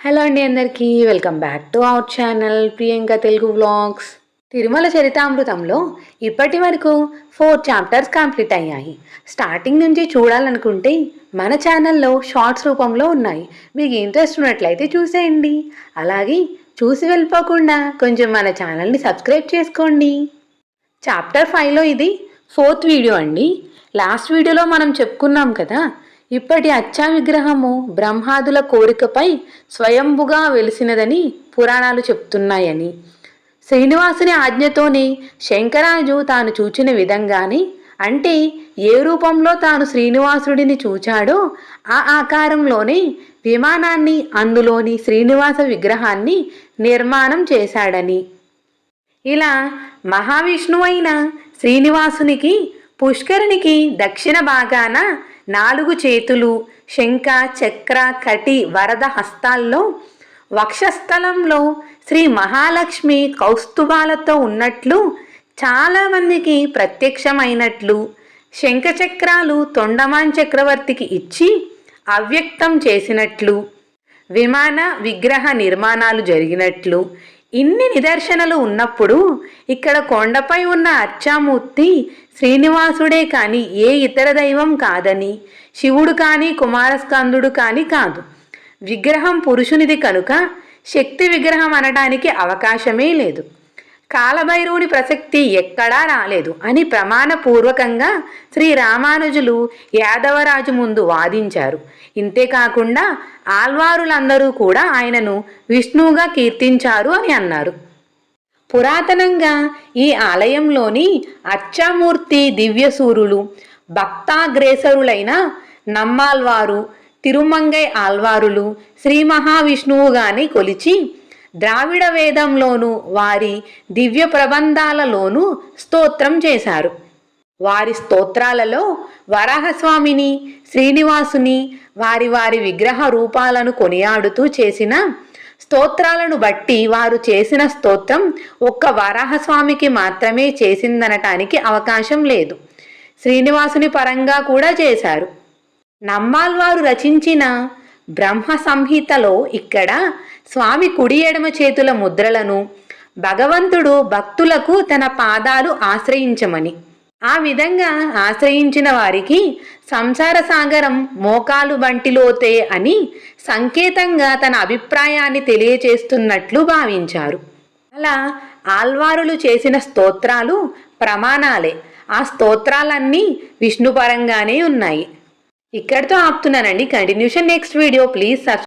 Hello అండి అందరికీ welcome back to our channel Priyanka Telugu vlogs Tirumala చరితామృతంలో ఇప్పటి వరకు ఫోర్ చాప్టర్స్ కంప్లీట్ అయ్యాయి. స్టార్టింగ్ నుంచి చూడాలనుకుంటే మన ఛానల్లో షార్ట్స్ రూపంలో ఉన్నాయి. మీకు ఇంట్రెస్ట్ ఉన్నట్లయితే చూసేయండి. అలాగే చూసి వెళ్ళిపోకుండా కొంచెం మన ఛానల్ని సబ్స్క్రైబ్ చేసుకోండి. చాప్టర్ ఫైవ్లో ఇది ఫోర్త్ వీడియో అండి. లాస్ట్ వీడియోలో మనం చెప్పుకున్నాం కదా ఇప్పటి అచ్చా విగ్రహము బ్రహ్మాదుల కోరికపై స్వయంభుగా వెలిసినదని పురాణాలు చెప్తున్నాయని. శ్రీనివాసుని ఆజ్ఞతోనే శంకరాజు తాను చూచిన విధంగానే అంటే ఏ రూపంలో తాను శ్రీనివాసుడిని చూచాడో ఆ ఆకారంలోనే విమానాన్ని అందులోని శ్రీనివాస విగ్రహాన్ని నిర్మాణం చేశాడని. ఇలా మహావిష్ణువైన శ్రీనివాసునికి పుష్కరునికి దక్షిణ భాగాన నాలుగు చేతులు శంఖ చక్ర కటి వరద హస్తాల్లో వక్షస్థలంలో శ్రీ మహాలక్ష్మి కౌస్తుభాలతో ఉన్నట్లు చాలామందికి ప్రత్యక్షమైనట్లు శంఖచక్రాలు తొండమాన్ చక్రవర్తికి ఇచ్చి అవ్యక్తం చేసినట్లు విమాన విగ్రహ నిర్మాణాలు జరిగినట్లు ఇన్ని నిదర్శనలు ఉన్నప్పుడు ఇక్కడ కొండపై ఉన్న అర్చామూర్తి శ్రీనివాసుడే కాని ఏ ఇతర దైవం కాదని శివుడు కానీ కుమారస్కందుడు కానీ కాదు. విగ్రహం పురుషునిది కనుక శక్తి విగ్రహం అనడానికి అవకాశమే లేదు. కాలభైరవుడి ప్రసక్తి ఎక్కడా రాలేదు అని ప్రమాణపూర్వకంగా శ్రీ రామానుజులు యాదవరాజు ముందు వాదించారు. ఇంతేకాకుండా ఆల్వారులందరూ కూడా ఆయనను విష్ణువుగా కీర్తించారు అని అన్నారు. పురాతనంగా ఈ ఆలయంలోని అచ్చామూర్తి దివ్యసూరులు భక్తాగ్రేసరులైన నమ్మాల్వారు తిరుమంగై ఆల్వారులు శ్రీ మహావిష్ణువుగాని కొలిచి ద్రావిడ వేదంలోను వారి దివ్య ప్రబంధాలలోనూ స్తోత్రం చేశారు. వారి స్తోత్రాలలో వరాహస్వామిని శ్రీనివాసుని వారి వారి విగ్రహ రూపాలను కొనియాడుతూ చేసిన స్తోత్రాలను బట్టి వారు చేసిన స్తోత్రం ఒక్క వరాహస్వామికి మాత్రమే చేసిందనటానికి అవకాశం లేదు. శ్రీనివాసుని పరంగా కూడా చేశారు. నమ్మాల్వారు రచించిన బ్రహ్మ సంహితలో ఇక్కడ స్వామి కుడి ఎడమ చేతుల ముద్రలను భగవంతుడు భక్తులకు తన పాదాలు ఆశ్రయించమని. ఆ విధంగా ఆశ్రయించిన వారికి సంసార సాగరం మోకాలు బంటిలోతే అని సంకేతంగా తన అభిప్రాయాన్ని తెలియచేస్తున్నట్లు భావించారు. అలా ఆల్వారులు చేసిన స్తోత్రాలు ప్రమాణాలే. ఆ స్తోత్రాలన్నీ విష్ణుపరంగానే ఉన్నాయి. ఇక్కడితో ఆపుతున్నానండి. Continuation next video please subscribe